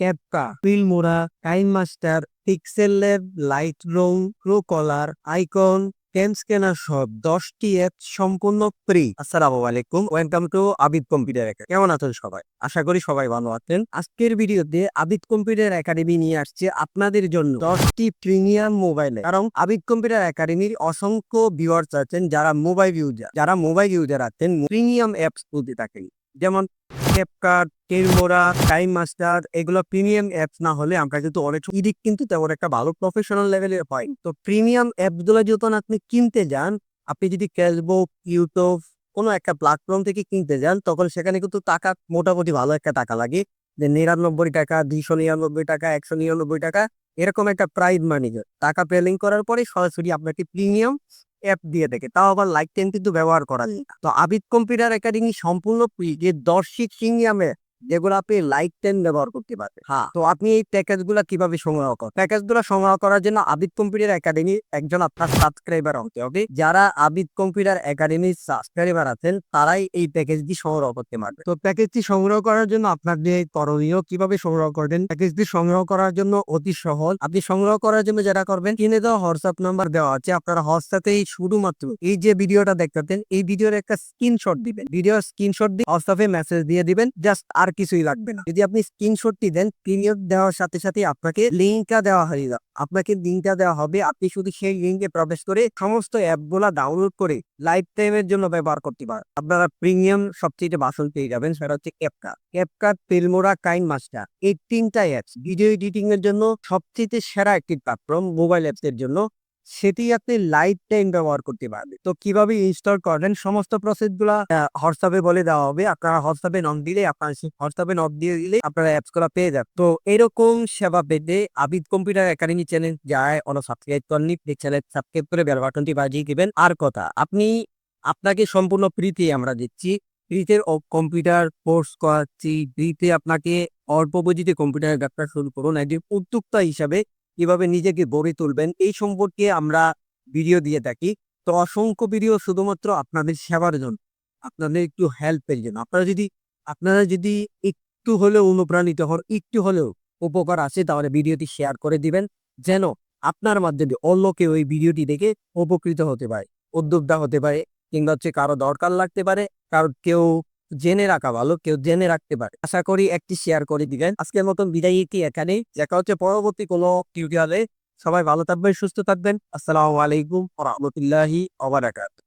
ক্যাপকা Filmora time master পিক্সেলের, light room pro caller, icon cam scanner সব দশটি app সম্পূর্ণ ফ্রি। আসসালামু আলাইকুম, welcome to Abid computer academy কেমন আছেন সবাই? আশা করি সবাই ভালো আছেন। আজকের ভিডিওতে আবিদ কম্পিউটার একাডেমি নিয়ে আসছে আপনাদের জন্য দশটি প্রিমিয়াম মোবাইলে কারণ আবিদ কম্পিউটার একাডেমির অসংখ্য ভিউয়ার্স আছেন যারা মোবাইল ইউজার যারা মোবাইল ইউজার আছেন, প্রিমিয়াম অ্যাপস বলতে থাকেন। যেমন ক্যাপকার্ট কেরমোরা টাইম মাস্টার এগুলো প্রিমিয়াম অ্যাপস না হলে আমরা কিন্তু অনেক ইডিক কিন্তু তেমন একটা ভালো প্রফেশনাল লেভেলের হয়। তো প্রিমিয়াম অ্যাপসগুলো যখন আপনি কিনতে যান, আপনি যদি ফেসবুক ইউটিউব কোনো একটা প্ল্যাটফর্ম থেকে কিনতে যান, তখন সেখানে কিন্তু টাকা, মোটামুটি ভালো একটা টাকা লাগে। যে নিরানব্বই টাকা, দুইশো নিরানব্বই টাকা, একশো নিরানব্বই টাকা, এরকম একটা প্রাইজ মানি টাকা পেলিং করার পরে সরাসরি আপনাকে প্রিমিয়াম অ্যাপ দিয়ে থাকে তাও আবার লাইক টেন কিন্তু ব্যবহার করা যায় তো আবিদ কম্পিউটার একাডেমি সম্পূর্ণ ফ্রি যে দর্শিক প্রিমিয়ামে যেগুলো আপনি লাইফ টাইম ব্যবহার করতে পারবেন। হ্যাঁ। তো আপনি এই প্যাকেজগুলা কীভাবে সংগ্রহ করেন প্যাকেজগুলো সংগ্রহ করার জন্য আবিদ কম্পিউটার একাডেমি একজন আপনার সাবস্ক্রাইবার হতে হবে। যারা আবিদ কম্পিউটার একাডেমির সাবস্ক্রাইবার আছেন তারাই এই প্যাকেজটি সংগ্রহ করতে পারবে। তো প্যাকেজটি সংগ্রহ করার জন্য আপনার যে করণীয় কীভাবে সংগ্রহ করবেন প্যাকেজটি সংগ্রহ করার জন্য অতি সহজ। আপনি সংগ্রহ করার জন্য যেটা করবেন কিনে দেওয়া হোয়াটসঅ্যাপ নাম্বার দেওয়া আছে। আপনারা হোয়াটসঅ্যাপেই শুধুমাত্র এই যে ভিডিওটা দেখতেছেন এই ভিডিওর একটা স্ক্রিনশট দিবেন। ভিডিওর স্ক্রিনশট দিয়ে হোয়াটসঅ্যাপে মেসেজ দিয়ে দিবেন। জাস্ট আর কিছুই লাগবে না। যদি আপনি স্ক্রিনশটটি দেন পিরিয়ড দেওয়ার সাথে সাথে আপনাকে লিঙ্কটা দেওয়া হয়ে যাবে। আপনাকে লিঙ্কটা দেওয়া হবে, আপনি শুধু সেই লিঙ্কে প্রবেশ করে সমস্ত অ্যাপগুলা ডাউনলোড করে লাইফ টাইমের জন্য ব্যবহার করতে পারেন। আপনারা প্রিমিয়াম সবচেয়ে বাসন পেয়ে যাবেন, সেটা হচ্ছে ক্যাপকাট ক্যাপকাট ফিল্মোরা কাইন মাস্টার এই তিনটা অ্যাপস ভিডিও এডিটিং এর জন্য সবচেয়ে সেরা একটি প্ল্যাটফর্ম মোবাইল অ্যাপস এর জন্য। সেটি আপনি লাইফ টাইম ব্যবহার করতে পারবেন। তো কীভাবে ইনস্টল করবেন? সমস্ত প্রসেসগুলা হোয়াটসঅ্যাপে বলে দেওয়া হবে। আপনারা হোয়াটসঅ্যাপে নক দিলে, আপনার হোয়াটসঅ্যাপে নক দিয়ে দিলে আপনারা অ্যাপসগুলা পেয়ে যাবেন। তো এরকম সেবা পেতে আবিদ কম্পিউটার একাডেমি চ্যানেল যায় অন সাবস্ক্রাইব প্লিজ চ্যানেল সাবস্ক্রাইব করে বেল বাটনটি বাজিয়ে দিবেন। আর কথা, আপনি, আপনাকে সম্পূর্ণ ফ্রিতে আমরা দিচ্ছি। ফ্রিতে কম্পিউটার কোর্স করাচ্ছি। ফ্রিতে আপনাকে অল্প পুঁজিতে কম্পিউটারের ব্যবসা শুরু করুন। একজন উদ্যোক্তা হিসাবে কীভাবে নিজেকে গড়ে তুলবেন, এই সম্পর্কে আমরা ভিডিও দিয়ে থাকি। তো অসংখ্য ভিডিও শুধুমাত্র আপনাদের সেবার জন্য। আপনাদের একটু হেল্পের জন্য। আপনারা যদি আপনারা যদি একটু হলেও অনুপ্রাণিত হন, একটু হলেও উপকার আসে তাহলে ভিডিওটি শেয়ার করে দিবেন, যেন আপনার মাধ্যমে অন্য কেউ এই ভিডিওটি দেখে উপকৃত হতে পারে, উদ্যোক্তা হতে পারে, কিংবা হচ্ছে কারও দরকার লাগতে পারে, কারও কেউ জেনে রাখা ভালো, কেউ জেনে রাখতে পারে। আশা করি একটি শেয়ার করে দিবেন। আজকের মতন বিদায় কি এখানে দেখা হচ্ছে পরবর্তী কোনো টিউটোরিয়ালে সবাই ভালো থাকবেন, সুস্থ থাকবেন। আসসালামু আলাইকুম রহমতুল্লাহি